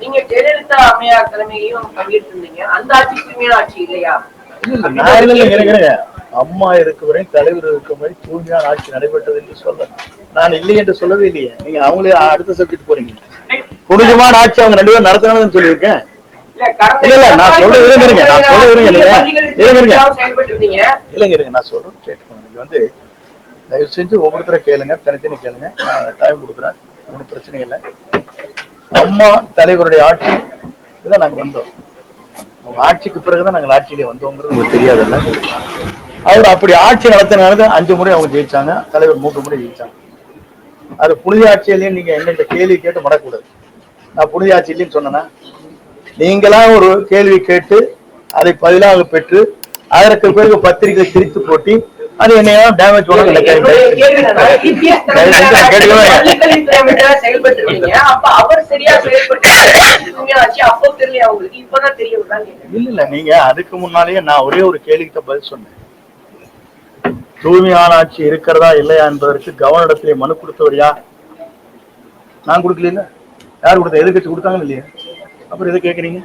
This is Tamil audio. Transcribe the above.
நீங்க ஜெயலலிதா அம்மையார் தலைமையிலையும் பங்கேற்றிருந்தீங்க. அந்த ஆட்சி தூய்மையான ஆட்சி இல்லையா? நான் இல்ல, இல்ல, இருங்க, இருங்க. அம்மா இருக்கும் வரை தலைவர் இருக்கும் வரை தூய்மையான ஆட்சி நடைபெற்றது என்று சொல்ல நான் இல்லை என்று சொல்லவே இல்லையே. நீங்க அவங்களே அடுத்த சப்ஜெக்ட் போறீங்க. புனிதமான ஆட்சி அவங்க ரெண்டு பேரும் நடத்தினாங்கன்னு சொல்லியிருக்கேன். இல்ல, நான் சொல்றது இருங்க, நான் இருங்க, இருங்க, இல்லைங்க இருங்க நான் சொல்றேன் கேட்டுக்கோங்க. நீங்க வந்து தயவு செஞ்சு ஒவ்வொருத்தர கேளுங்க தனித்தனி கேளுங்க. நான் டைம் கொடுக்குறேன். ஒன்றும் பிரச்சனை இல்லை. அம்மா தலைவருடைய ஆட்சி இதான் நாங்க வந்தோம். அவங்க ஆட்சிக்கு பிறகுதான் நாங்கள் ஆட்சியிலே வந்தோங்கிறது உங்களுக்கு தெரியாதுல்ல? அவர் அப்படி ஆட்சி நடத்தினால அஞ்சு முறை அவங்க ஜெயிச்சாங்க தலைவர் மூன்று முறை ஜெயிச்சாங்க. அது புனித ஆட்சியிலையும் நீங்க எங்கள்கிட்ட கேள்வி கேட்டு மடக்கூடாது. நான் புனித ஆட்சியிலையும் சொன்னேன்னா நீங்களா ஒரு கேள்வி கேட்டு அதை பதிலாக பெற்று அதற்கு பிறகு பத்திரிகை திரித்து போட்டி அது என்னையா டேமேஜ். இல்ல இல்ல. நீங்க அதுக்கு முன்னாலேயே நான் ஒரே ஒரு கேள்விக்கு தான் பதில் சொன்னேன். தூய்மையான ஆட்சி இருக்கிறதா இல்லையா என்பதற்கு கவர்னரிடத்திலே மனு கொடுத்தவர் யார்? நான் கொடுக்கல யார் கொடுத்த எதிர்கட்சி கொடுத்தாங்க இல்லையா? அப்புறம் எதை கேக்குறீங்க